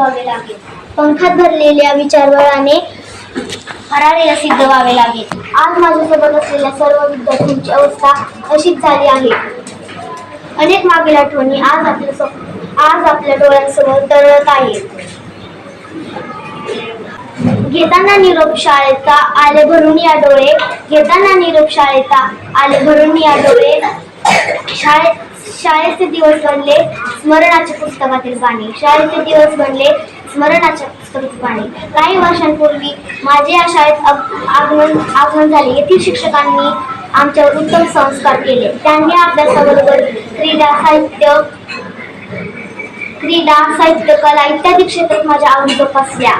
व्हावे लागेल. पंखात भरलेल्या विचारवळाने हरारेला सिद्ध व्हावे लागेल. आज माझ्यासोबत असलेल्या सर्व विद्यार्थ्यांची अवस्था अशीच झाली आहे. अनेक मागील आठवणी आज आपल्या आज आपल्या डोळ्यांसमोर तरळत आहेत. घेताना निरोप शाळेचा आले भरून या डोळे घेताना निरोप शाळेचा आले भरून या डोळे. शाळेत शाळेचे दिवस बनले स्मरणाच्या पुस्तकातील पाणी शाळेचे दिवस बनले स्मरणाच्या पुस्तकातील पाणी काही वर्षांपूर्वी माझे या शाळेत आगमन आगमन झाले. येथील शिक्षकांनी आमच्यावर उत्तम संस्कार केले. त्यांनी अभ्यासाबरोबर क्रीडा साहित्य क्रीडा साहित्य कला इत्यादी क्षेत्रात माझ्या आवडी जोपासल्या.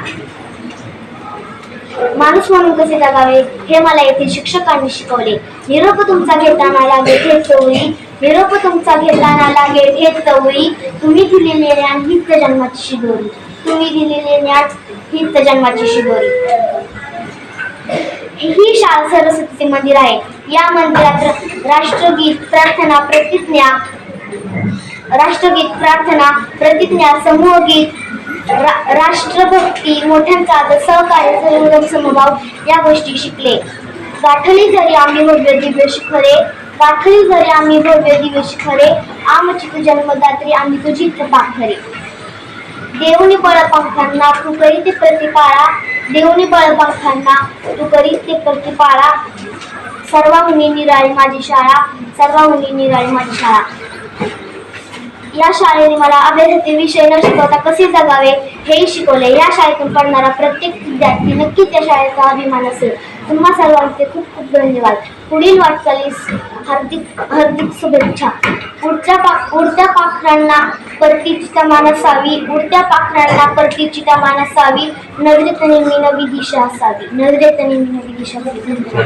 माणूस म्हणून कसे जगावे हे मला येथील शिक्षकांनी शिकवले. निरोप तुमचा घेताना लागेल हे चवळी निरोप तुमचा घेताना लागे घेत चवळी तुम्ही दिलेले ज्ञान हीच जन्माची शिदोरी. तुम्ही दिलेले ज्ञान हीच जन्माची शिदोरी. ही शाळा सरस्वतीचे मंदिर आहे. या मंदिरात राष्ट्रगीत प्रार्थना प्रतिज्ञा राष्ट्रगीत प्रार्थना प्रतिज्ञा समूहगीत रा- राष्ट्रभक्ती मोठ्यांचा आदर सहकार्य समभाव या गोष्टी शिकले. गाठली जरी आम्ही भव्य दिव्य शिखरे गाठली घरे आम्ही भव्य दिवशी खरे. आमची तू जन्मदात्री आम्ही तुझी पाखरे. देवनी बळपंखांना तू करी ते प्रतिपाळा. देवनी बळपंखांना तू करी ते प्रतिपाळा. सर्वांनी निराळी माझी शाळा सर्वांनी निराळी माझी शाळा. या शाळेने मला अभ्यासाचे विषय न शिकवता कसे जगावे हेही शिकवले. या शाळेतून पडणारा प्रत्येक विद्यार्थी नक्कीच या शाळेचा अभिमान असेल. तुम्हा सर्वांचे खूप खूप धन्यवाद. पुढील वाटचालीस हार्दिक हार्दिक शुभेच्छा. पुढच्या पाक उडत्या पाखरांना परतीची तमान असावी उडत्या पाखरांना परतीची तमान असावी नजरेतनी मी नवी दिशा असावी. नजरेतनी नवी दिशा असावी धन्यवाद.